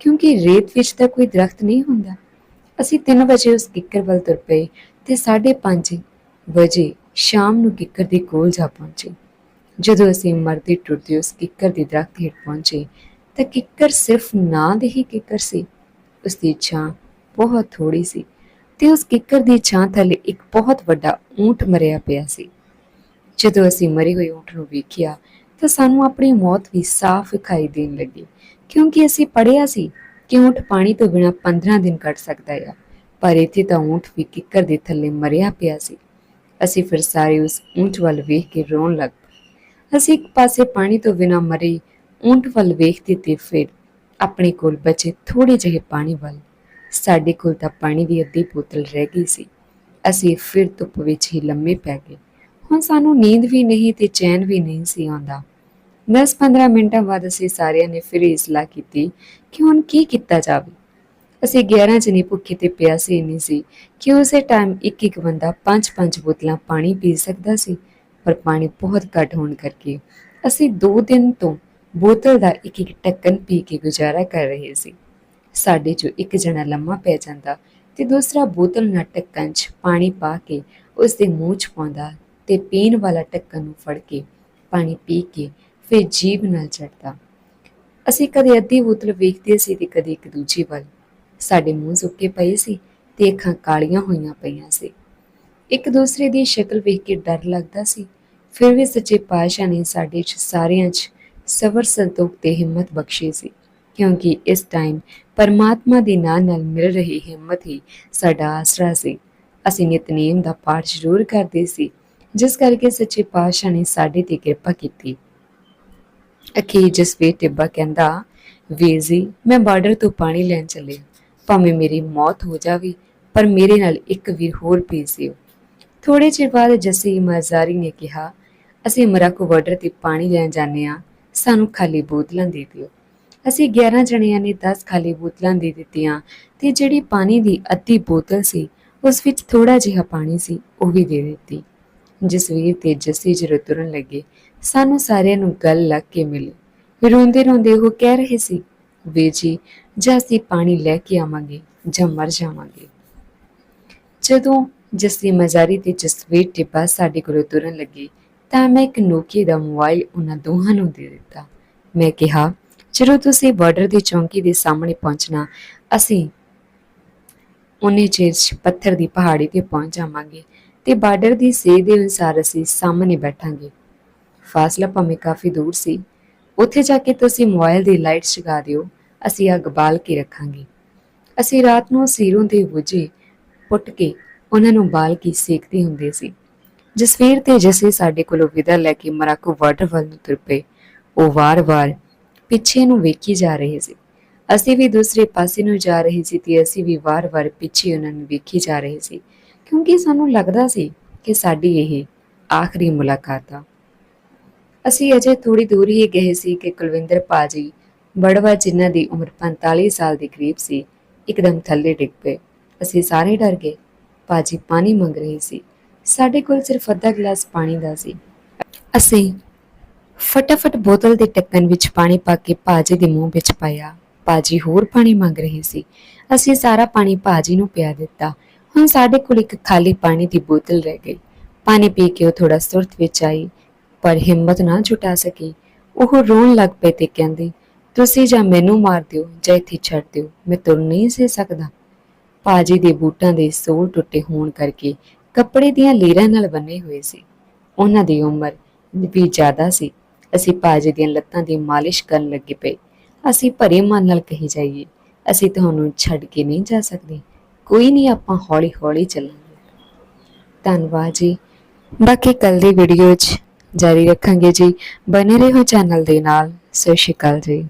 ਕਿਉਂਕਿ ਰੇਤ ਵਿੱਚ ਤਾਂ ਕੋਈ ਦਰਖਤ ਨਹੀਂ ਹੁੰਦਾ। ਅਸੀਂ 3 ਵਜੇ ਉਸ ਕਿੱਕਰ ਵੱਲ ਤੁਰ ਪਏ ਤੇ 5:30 ਵਜੇ ਸ਼ਾਮ ਨੂੰ ਕਿੱਕਰ ਦੇ ਕੋਲ ਜਾ ਪਹੁੰਚੇ। ਜਦੋਂ ਅਸੀਂ ਮਰਦੇ ਟੁੱਟਦੇ ਉਸ ਕਿੱਕਰ ਦੇ ਦਰਖਤ ਹੇਠ ਪਹੁੰਚੇ, ਤਾਂ ਕਿੱਕਰ ਸਿਰਫ ਨਾਂ ਦੇ ਹੀ ਕਿੱਕਰ ਸੀ। ਉਸ ਦੀ ਛਾਂ ਬਹੁਤ ਥੋੜੀ ਸੀ ਤੇ ਉਸ ਕਿੱਕਰ ਦੀ ਛਾਂ ਥੱਲੇ ਇੱਕ ਬਹੁਤ ਵੱਡਾ ਊਂਟ ਮਰਿਆ ਪਿਆ ਸੀ। ਜਦੋਂ ਅਸੀਂ ਮਰੇ ਹੋਏ ਊਂਟ ਨੂੰ ਵੇਖਿਆ, ਤਾਂ ਸਾਨੂੰ ਆਪਣੀ ਮੌਤ ਵੀ ਸਾਫ਼ ਵਿਖਾਈ ਦੇਣ ਲੱਗੀ, ਕਿਉਂਕਿ ਅਸੀਂ ਪੜਿਆ ਸੀ ਕਿ ਊਂਟ ਪਾਣੀ ਤੋਂ ਬਿਨਾਂ 15 ਦਿਨ ਕੱਟ ਸਕਦਾ ਹੈ ਪਰ ਇੱਥੇ ਤਾਂ ਊਂਟ ਵੀ ਕਿੱਕਰ ਦੇ ਥੱਲੇ ਮਰਿਆ ਪਿਆ ਸੀ। ਅਸੀਂ ਫਿਰ ਸਾਰੇ ਉਸ ਊਂਟ ਵੱਲ ਵੇਖ ਕੇ ਰੋਣ ਲੱਗ ਪਏ। ਅਸੀਂ ਇੱਕ ਪਾਸੇ ਪਾਣੀ ਤੋਂ ਬਿਨਾਂ ਮਰੇ ਊਂਟ ਵੱਲ ਵੇਖਦੇ ਤੇ ਫਿਰ ਆਪਣੇ ਕੋਲ ਬਚੇ ਥੋੜੇ ਜਿਹੇ ਪਾਣੀ ਵੱਲ। ਸਾਡੇ ਕੋਲ ਤਾਂ ਪਾਣੀ ਦੀ ਅੱਧੀ ਬੋਤਲ ਰਹਿ ਗਈ ਸੀ। ਅਸੀਂ ਫਿਰ ਧੁੱਪ ਵਿੱਚ ਹੀ ਲੰਮੇ ਪੈ ਗਏ। ਹੁਣ ਸਾਨੂੰ ਨੀਂਦ ਵੀ ਨਹੀਂ ਤੇ ਚੈਨ ਵੀ ਨਹੀਂ ਸੀ ਆਉਂਦਾ। 10-15 ਮਿੰਟਾਂ ਬਾਅਦ ਅਸੀਂ ਸਾਰਿਆਂ ਨੇ ਫਿਰ ਇਸਲਾਹ ਕੀਤੀ ਕਿ ਹੁਣ ਕੀ ਕੀਤਾ ਜਾਵੇ। ਅਸੀਂ 11 ਜਣੇ ਭੁੱਖੇ ਤੇ ਪਿਆਸੇ ਨਹੀਂ ਸੀ ਕਿ ਉਸੇ ਟਾਈਮ ਇੱਕ ਇੱਕ ਬੰਦਾ ਪੰਜ ਪੰਜ ਬੋਤਲਾਂ ਪਾਣੀ ਪੀ ਸਕਦਾ ਸੀ, ਪਰ ਪਾਣੀ ਬਹੁਤ ਘੱਟ ਹੋਣ ਕਰਕੇ ਅਸੀਂ 2 ਦਿਨ ਤੋਂ ਬੋਤਲ ਦਾ ਇੱਕ ਇੱਕ ਢੱਕਣ ਪੀ ਕੇ ਗੁਜ਼ਾਰਾ ਕਰ ਰਹੇ ਸੀ। ਸਾਡੇ ਚੋਂ ਇੱਕ ਜਣਾ ਲੰਮਾ ਪੈ ਜਾਂਦਾ ਤੇ ਦੂਸਰਾ ਬੋਤਲ ਨਾਲ ਢੱਕਣ 'ਚ ਪਾਣੀ ਪਾ ਕੇ ਉਸ ਦੇ ਮੂੰਹ 'ਚ ਪਾਉਂਦਾ ਤੇ ਪੀਣ ਵਾਲਾ ਢੱਕਣ ਨੂੰ ਫੜ ਕੇ ਪਾਣੀ ਪੀ ਕੇ ਫਿਰ ਜੀਭ ਨਾਲ ਚੜਦਾ ਅਸੀਂ ਕਦੇ ਅੱਧੀ ਬੋਤਲ ਵੇਖਦੇ ਸੀ ਤੇ ਕਦੇ ਇੱਕ ਦੂਜੀ ਵੱਲ। ਸਾਡੇ ਮੂੰਹ ਸੁੱਕੇ ਪਏ ਸੀ ਤੇ ਅੱਖਾਂ ਕਾਲੀਆਂ ਹੋਈਆਂ ਪਈਆਂ ਸੀ। ਇੱਕ ਦੂਸਰੇ ਦੀ ਸ਼ਕਲ ਵੇਖ ਕੇ ਡਰ ਲੱਗਦਾ ਸੀ। ਫਿਰ ਵੀ ਸੱਚੇ ਪਾਤਸ਼ਾਹ ਨੇ ਸਾਡੇ 'ਚ ਸਾਰਿਆਂ 'ਚ ਸਬਰ ਸੰਤੋਖ ਤੇ ਹਿੰਮਤ ਬਖਸ਼ੀ ਸੀ, ਕਿਉਂਕਿ ਇਸ ਟਾਈਮ ਪਰਮਾਤਮਾ ਦੇ ਨਾਂ ਨਾਲ ਮਿਲ ਰਹੀ ਹਿੰਮਤ ਹੀ ਸਾਡਾ ਆਸਰਾ ਸੀ। ਅਸੀਂ ਨਿਤਨੇਮ ਦਾ ਪਾਠ ਜ਼ਰੂਰ ਕਰਦੇ ਸੀ, ਜਿਸ ਕਰਕੇ ਸੱਚੇ ਪਾਤਸ਼ਾਹ ਨੇ ਸਾਡੇ ਤੇ ਕਿਰਪਾ ਕੀਤੀ। ਅਖੀਰ ਜਸਵੀਰ ਟਿੱਬਾ ਕਹਿੰਦਾ, ਵੀਰ ਜੀ, ਮੈਂ ਬਾਰਡਰ ਤੋਂ ਪਾਣੀ ਲੈਣ ਚੱਲਿਆ ਭਾਵੇਂ ਮੇਰੀ ਮੌਤ ਹੋ ਜਾਵੇ, ਪਰ ਮੇਰੇ ਨਾਲ ਇੱਕ ਵੀਰ ਹੋਰ ਭੇਜਿਓ ਥੋੜੇ ਚਿਰ ਬਾਅਦ ਜੱਸੀ ਮਜ਼ਾਰੀ ਨੇ ਕਿਹਾ, ਅਸੀਂ ਮਰਾਕੋ ਬਾਰਡਰ ਤੇ ਪਾਣੀ ਲੈਣ ਜਾਂਦੇ ਆ ਸਾਨੂੰ ਖਾਲੀ ਬੋਤਲਾਂ ਦੇ ਦਿਓ। ਅਸੀਂ 11 ਜਣਿਆਂ ਨੇ 10 ਖਾਲੀ ਬੋਤਲਾਂ ਦੇ ਦਿੱਤੀਆਂ ਤੇ ਜਿਹੜੀ ਪਾਣੀ ਦੀ ਅੱਧੀ ਬੋਤਲ ਸੀ, ਉਸ ਵਿੱਚ ਥੋੜਾ ਜਿਹਾ ਪਾਣੀ ਸੀ, ਉਹ ਵੀ ਦੇ ਦਿੱਤੀ। ਜਸਵੀਰ ਤੇ ਜੱਸੀ ਜਦੋਂ ਤੁਰਨ ਲੱਗੇ, ਸਾਨੂੰ ਸਾਰਿਆਂ ਨੂੰ ਗੱਲ ਲੱਗ ਕੇ ਮਿਲੀ। ਰੋਂਦੇ ਰੋਂਦੇ ਉਹ ਕਹਿ ਰਹੇ ਸੀ, ਵੀਰ ਜੀ ਜਾਂ ਅਸੀਂ ਪਾਣੀ ਲੈ ਕੇ ਆਵਾਂਗੇ ਜਾਂ ਮਰ ਜਾਵਾਂਗੇ। ਜਦੋਂ ਜੱਸੀ ਮਜ਼ਾਰੀ ਤੇ ਜਸਵੀਰ ਟਿੱਬਾ ਸਾਡੇ ਕੋਲੋਂ ਤੁਰਨ ਲੱਗੇ, ਤਾਂ ਮੈਂ ਇੱਕ ਨੋਕੀ ਦਾ ਮੋਬਾਈਲ ਉਹਨਾਂ ਦੋਹਾਂ ਨੂੰ ਦੇ ਦਿੱਤਾ। ਮੈਂ ਕਿਹਾ, ਜਦੋਂ ਤੁਸੀਂ ਬਾਰਡਰ ਦੀ ਚੌਂਕੀ ਦੇ ਸਾਹਮਣੇ ਪਹੁੰਚਣਾ, ਅਸੀਂ ਉਹਨੇ ਚਿਰ 'ਚ ਪੱਥਰ ਦੀ ਪਹਾੜੀ ਤੇ ਪਹੁੰਚ ਜਾਵਾਂਗੇ ਤੇ ਬਾਰਡਰ ਦੀ ਸੇਧ ਦੇ ਅਨੁਸਾਰ ਅਸੀਂ ਸਾਹਮਣੇ ਬੈਠਾਂਗੇ। ਫਾਸਲਾ ਭਾਵੇਂ ਕਾਫੀ ਦੂਰ ਸੀ। ਉੱਥੇ ਜਾ ਕੇ ਤੁਸੀਂ ਮੋਬਾਈਲ ਦੀ ਲਾਈਟ ਜਗਾ ਦਿਓ। ਅਸੀਂ ਅੱਗ ਬਾਲ ਕੇ ਰੱਖਾਂਗੇ। ਅਸੀਂ ਰਾਤ ਨੂੰ ਸੀਰੋਂ ਦੇ ਬੁਝੇ ਪੁੱਟ ਕੇ ਉਹਨਾਂ ਨੂੰ ਬਾਲ ਕੇ ਸੇਕਦੇ ਹੁੰਦੇ ਸੀ। ਜਸਵੀਰ ਤੇ ਜਸੇ ਸਾਡੇ ਕੋਲੋਂ ਵਿਦਾ ਲੈ ਕੇ ਮਰਾਕੋ ਵਾਟਰ ਵੱਲ ਨੂੰ ਤੁਰ ਪਏ। ਉਹ ਵਾਰ-ਵਾਰ ਪਿੱਛੇ ਨੂੰ ਵੇਖੀ ਜਾ ਰਹੇ ਸੀ। ਅਸੀਂ ਵੀ ਦੂਸਰੇ ਪਾਸੇ ਨੂੰ ਜਾ ਰਹੇ ਸੀ ਤੇ ਅਸੀਂ ਵੀ ਵਾਰ-ਵਾਰ ਪਿੱਛੇ ਉਹਨਾਂ ਨੂੰ ਵੇਖੀ ਜਾ ਰਹੇ ਸੀ। ਕਿਉਂਕਿ ਸਾਨੂੰ ਲੱਗਦਾ ਸੀ ਕਿ ਸਾਡੀ ਇਹ ਆਖਰੀ ਮੁਲਾਕਾਤ ਆ। ਅਸੀਂ ਅਜੇ ਥੋੜੀ ਦੂਰ ਹੀ ਗਏ ਸੀ ਕਿ ਕੁਲਵਿੰਦਰ ਪਾਜੀ ਬੜਵਾ ਜਿਨ੍ਹਾਂ ਦੀ ਉਮਰ 45 ਸਾਲ ਦੇ ਕਰੀਬ ਸੀ, ਇੱਕਦਮ ਥੱਲੇ ਡਿੱਗ ਪਏ। ਅਸੀਂ ਸਾਰੇ ਡਰ ਗਏ। ਪਾਜੀ ਪਾਣੀ ਮੰਗ ਰਹੀ ਸੀ। ਸਾਡੇ ਕੋਲ ਸਿਰਫ ਅੱਧਾ ਗਲਾਸ ਪਾਣੀ ਦਾ ਸੀ। ਅਸੀਂ ਫਟਾਫਟ ਬੋਤਲ ਦੇ ਟੱਕਣ ਵਿੱਚ ਪਾਣੀ ਪਾ ਕੇ ਪਾਜੀ ਦੇ ਮੂੰਹ ਵਿੱਚ ਪਾਇਆ। ਪਾਜੀ ਹੋਰ ਪਾਣੀ ਮੰਗ ਰਹੀ ਸੀ। ਅਸੀਂ ਸਾਰਾ ਪਾਣੀ ਪਾਜੀ ਨੂੰ ਪਿਆ ਦਿੱਤਾ। ਹੁਣ ਸਾਡੇ ਕੋਲ ਇੱਕ ਖਾਲੀ ਪਾਣੀ ਦੀ ਬੋਤਲ ਰਹਿ ਗਈ। ਪਾਣੀ ਪੀ ਕੇ ਉਹ ਥੋੜਾ ਸੁਰਤ ਵਿੱਚ ਆਈ, ਪਰ ਹਿੰਮਤ ਨਾ ਜੁਟਾ ਸਕੀ। ਉਹ ਰੋਣ ਲੱਗ ਪਈ ਤੇ ਕਹਿੰਦੀ ਤੁਸੀਂ ਜਾਂ ਮੈਨੂੰ ਮਾਰ ਦਿਓ ਜਾਂ ਇੱਥੇ ਛੱਡ ਦਿਓ, ਮੈਂ ਤੁਰ ਨਹੀਂ ਸੀ ਸਕਦਾ। ਪਾਜੀ ਦੇ ਬੂਟਾਂ ਦੇ ਸੋਲ ਟੁੱਟੇ ਹੋਣ ਕਰਕੇ ਕੱਪੜੇ ਦੀਆਂ ਲੀਰਾਂ ਨਾਲ ਬੰਨੇ ਹੋਏ ਸੀ। ਉਹਨਾਂ ਦੀ ਉਮਰ ਵੀ ਜ਼ਿਆਦਾ ਸੀ। ਅਸੀਂ ਪਾਜੀ ਦੀਆਂ ਲੱਤਾਂ ਦੀ ਮਾਲਿਸ਼ ਕਰਨ ਲੱਗੇ ਪਏ। ਅਸੀਂ ਭਰੇ ਮਨ ਨਾਲ ਕਹੀ ਜਾਈਏ, ਅਸੀਂ ਤੁਹਾਨੂੰ ਛੱਡ ਕੇ ਨਹੀਂ ਜਾ ਸਕਦੇ। ਕੋਈ ਨਹੀਂ, ਆਪਾਂ ਹੌਲੀ ਹੌਲੀ ਚੱਲਾਂਗੇ। ਧੰਨਵਾਦ ਜੀ। ਬਾਕੀ ਕੱਲ ਦੀ ਵੀਡੀਓ 'ਚ ਜਾਰੀ ਰੱਖਾਂਗੇ ਜੀ। ਬਨੇ ਰਹੋ ਚੈਨਲ ਦੇ ਨਾਲ। ਸਤਿ ਸ਼੍ਰੀ ਅਕਾਲ ਜੀ।